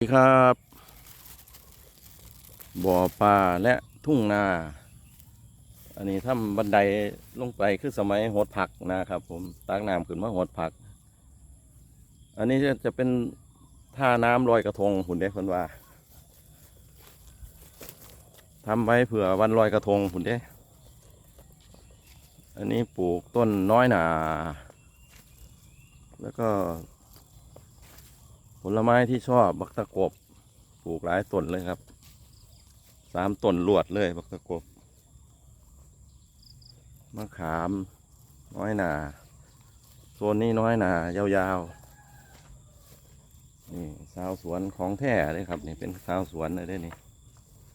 สวัสดีครับ บ่อปลาและทุ่งนา อันนี้ทำบันไดลงไปคือสมัยโหดผักนะครับ ผมตักน้ำขึ้นมาโหดผัก อันนี้จะจะเป็นท่าน้ำลอยกระทงหุ่นเด้คนว่าทำไว้เผื่อวันลอยกระทงหุ่นเด้ อันนี้ปลูกต้นน้อยหนา แล้วก็ ผลไม้ที่ชอบบักตะกบปลูกหลายต้นเลยครับสามต้นลวดเลยบักตะกบมะขามน้อยหนาโซนนี้น้อยหนายาวๆนี่สาวสวนของแท้เลยครับนี่เป็นสาวสวนเลยเด้นี่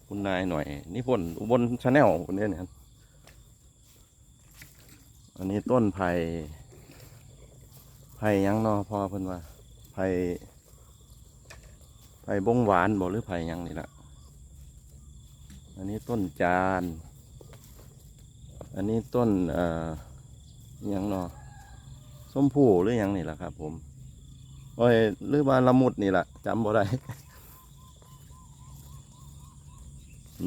คุณนายหน่อยนี่พ่นอุบลชาแนลคนนี้เนี่ยอันนี้ต้นไผ่ไผ่ยังนอพอเพิ่นว่าไผ่ ไผ่บงหวานบอหรือไผ่ยังนี่ละอันนี้ต้นจาน อันนี้ต้นเอ่อยังเนาะส้มผู้หรือยังนี่แหละครับ ผมโอ้ยหรือว่าละมุดนี่แหละจำบ่ได้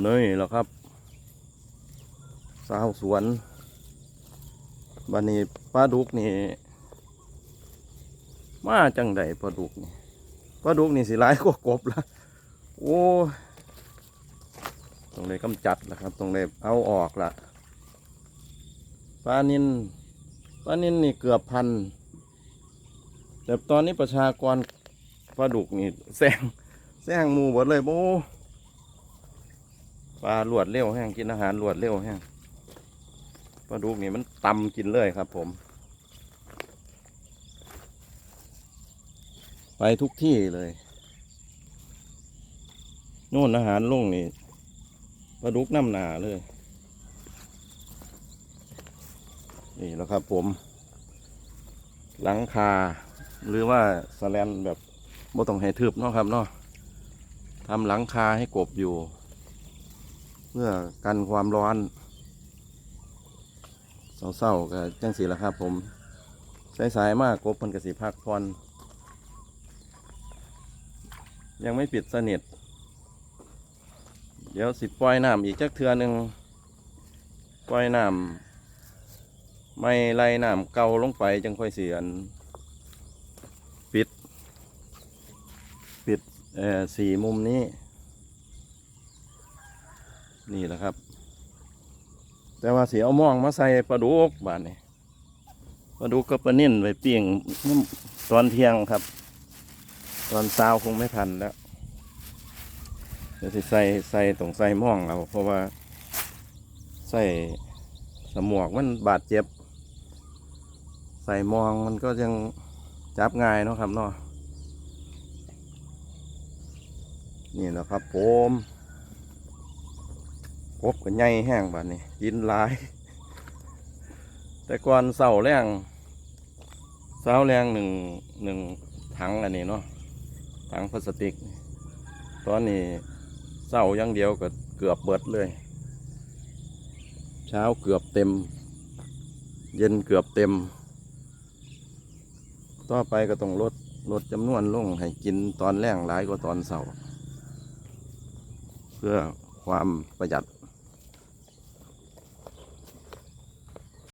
นี่แหละครับสาวสวนบันนี้ปลาดุกนี่ มาจังใดปลาดุกนี่ ปลาดุกนี่สิร้ายกว่ากบละโอ้ต้องเลยกำจัดนะครับต้องเลยเอาออกละปลานินปลานินนี่เกือบพันแต่ตอนนี้ประชากรปลาดุกนี่แซงแซงหมูหมดเลยโอ้ปลาลวดเร็วแห้งกินอาหารลวดเร็วแห้งปลาดุกนี่มันตำกินเลยครับผม ไปทุกที่เลยโน่นอาหารลงนี่ปลาดุกน้ำหนาเลย นี่แล้วครับผม หลังคา หรือว่าสแลนแบบบ่ต้องให้ทึบเนาะครับเนาะทำหลังคาให้กบอยู่ เพื่อกันความร้อนเศร้าๆก็จังสีละครับผม สายๆมากกบมันกสิพักพร ยังไม่ปิดสนิท เดี๋ยวสิปล่อยน้ำอีกจักเทือหนึ่งปล่อยน้ำไม่ไล่น้ำเกาลงไปจังค่อยเสียนปิด ปิดเอ่อสี่มุมนี้ นี่แหละครับ แต่ว่าเสียเอาม่องมาใส่ปลาดุกบานนี่ปลาดุกกับปลานิ่นไปเปิ้งตอนเที่ยงครับ ตอนเช้าคงไม่ทันแล้ว เดี๋ยวสิใส่ใส่ตรงใส่หม่องเอาเพราะว่าใส่สมวกมันบาดเจ็บ ใส่หมองมันก็ยังจับง่ายเนาะครับเนาะนี่แหละครับผมกบกันใหญ่แห้งบาดนี้กินลาย แต่ก่อนเสาแรงเสาแรงหนึ่งหนึ่งถังอันนี้เนาะ ถังพลาสติก ตอนนี้เศร้าอยังเดียวก็เกือบเบิดเลย เช้าเกือบเต็ม เย็นเกือบเต็ม ต่อไปก็ต้องลดลดจำนวนลงให้กินตอนแรงหลายกว่าตอนเสาร์เพื่อความประหยัด